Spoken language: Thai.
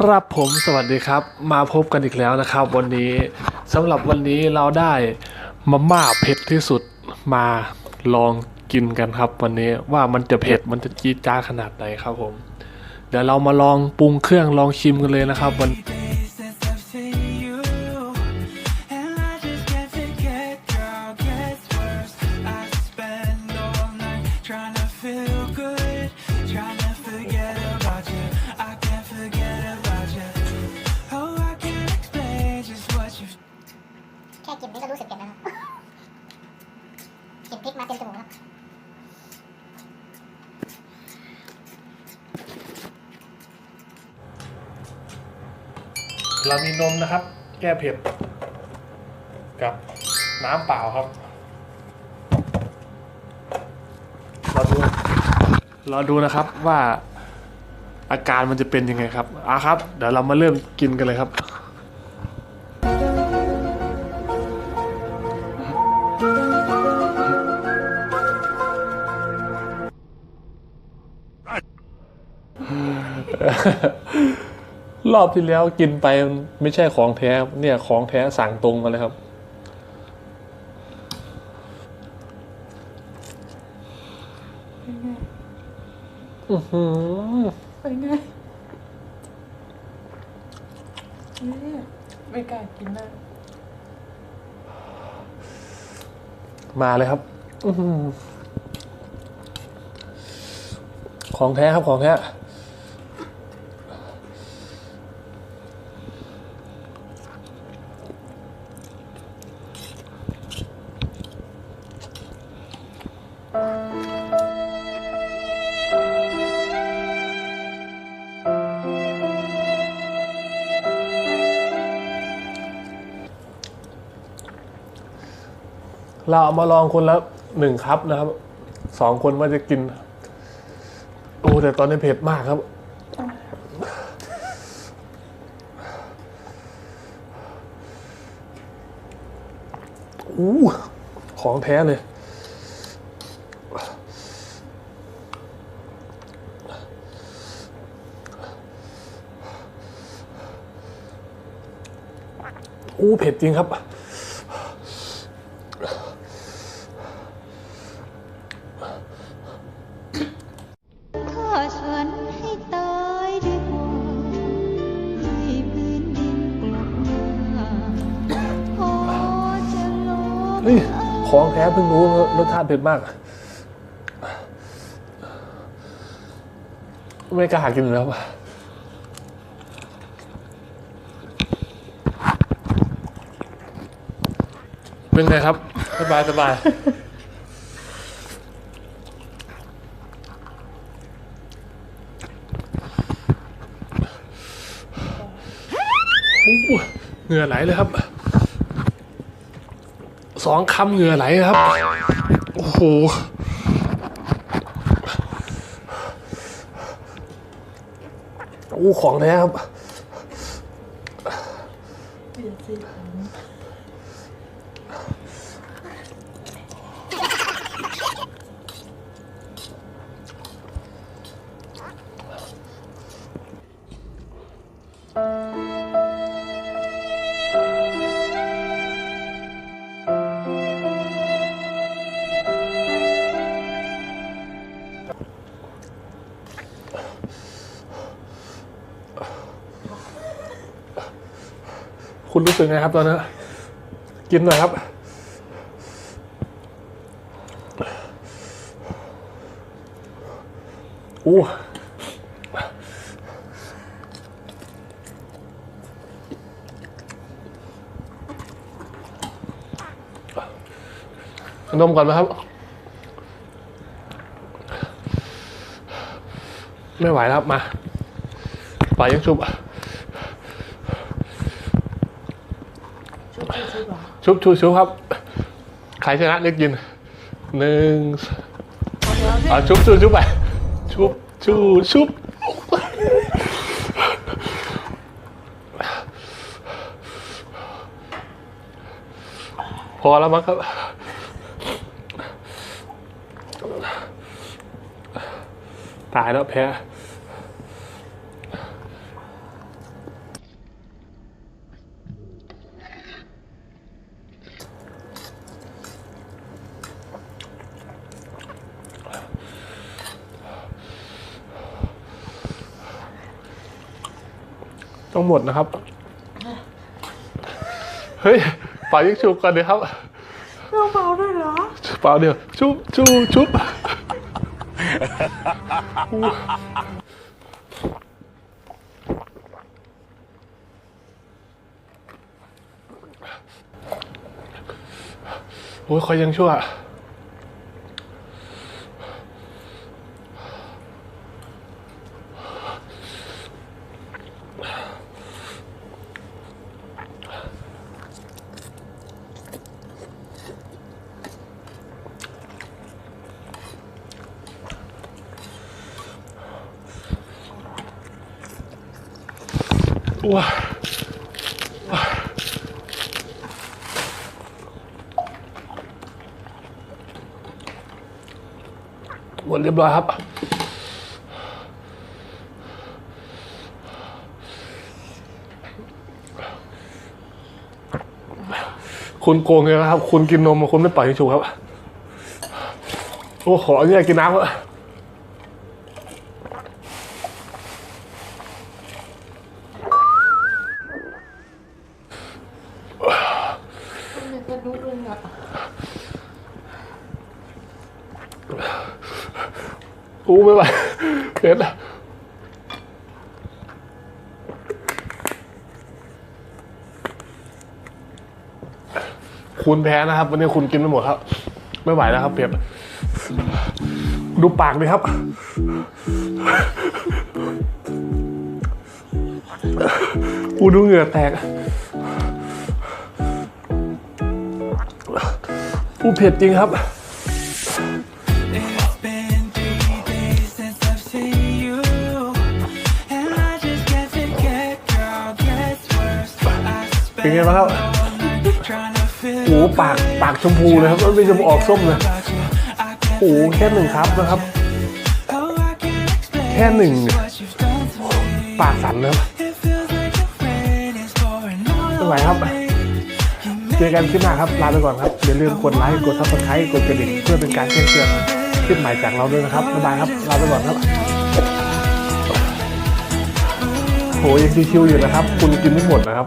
ครับผมสวัสดีครับ มาพบกันอีกแล้วนะครับ วันนี้สำหรับวันนี้เราได้มาม่าเผ็ดที่สุดมาลองกินกันครับ วันนี้ว่ามันจะเผ็ดมันจะจี๊ดจ้าขนาดไหนครับผม เดี๋ยวเรามาลองปรุงเครื่องลองชิมกันเลยนะครับวัน เรามีนมนะครับ แก้เผ็ด กับน้ำเปล่าครับ เราดู เราดูนะครับว่าอาการมันจะเป็นยังไงครับอะครับ เดี๋ยวเรามาเริ่มกินกันเลยครับ รอบที่แล้วกินไปมันไม่ใช่ของแท้ครับเนี่ยของแท้สั่งตรงมาเลยครับอือหือเป็นไงเนี่ยไม่กล้ากินนะมาเลยครับอื้อหือของแท้ครับของแท้ เราเอามาลองคนละหนึ่งครับนะครับสองคนว่าจะกิน โอ้แต่ตอนนี้เผ็ดมากครับ อู้ของแท้เลย อู้เผ็ดจริงครับ เฮ้ยของแท้เพิ่งรู้รสชาติเผ็ดมาก ไม่กล้ากินแล้วอะเป็นไงครับ สบายสบายเหงื่อไหลเลยครับ สองคำเหงื่อไหลครับ โอ้โหโอ้ของแท้ครับ คุณรู้สึกไงครับตอนนั้นกินหน่อยครับ อู้นมก่อนนะครับ ไม่ไหวแล้วมา ไปยังชุบชุบ ชุบชุบเหรอชุบชุบชุบครับ ใครชนะเลือกกินหนึ่งเอาแล้วสิอะชุบชุบชุบไปชุบชุบชุบพอแล้วมั้งครับ ตายแล้วแพ้ ต้องหมดนะครับ เฮ้ยเป่ายิงชุบกันเลยครับเราเบาด้วยเหรอเปล่าเดียว ชุบชุบชุบโอ้ยคอยยังชั่ว ว้าหมดเรียบร้อยครับ คุณโกงเลยนะครับ คุณกินนม คุณไม่ปล่อยให้ชูครับ โอ้ขออนุญาตกินน้ำครับนจะนุกเลย อะกูไม่ไหวเผ็ดอะคุณแพ้นะครับ วันนี้คุณกินไม่หมดครับ ไม่ไหวแล้วครับเผ็ดดูปากดิครับกูดูเหงื่อแตก อู้เผ็ดจริงครับ เป็นไงบ้างครับโอ้ปากปากชมพูเลยครับไม่ชมออกส้มเลยโอ้แค่หนึ่งครับนะครับ แค่หนึ่งปากสั่นเลยไม่ไหวครับ เจอกันคลิปหน้าครับ ลาไปก่อนครับอย่าลืมกดไลค์กดซับสไครต์กดกระดิ่งเพื่อเป็นการแจ้งเตือนคลิปใหม่จากเราด้วยนะครับบ๊ายบายครับลาไปก่อนครับโหยังชิวๆอยู่นะครับ คุณกินไม่หมดนะครับ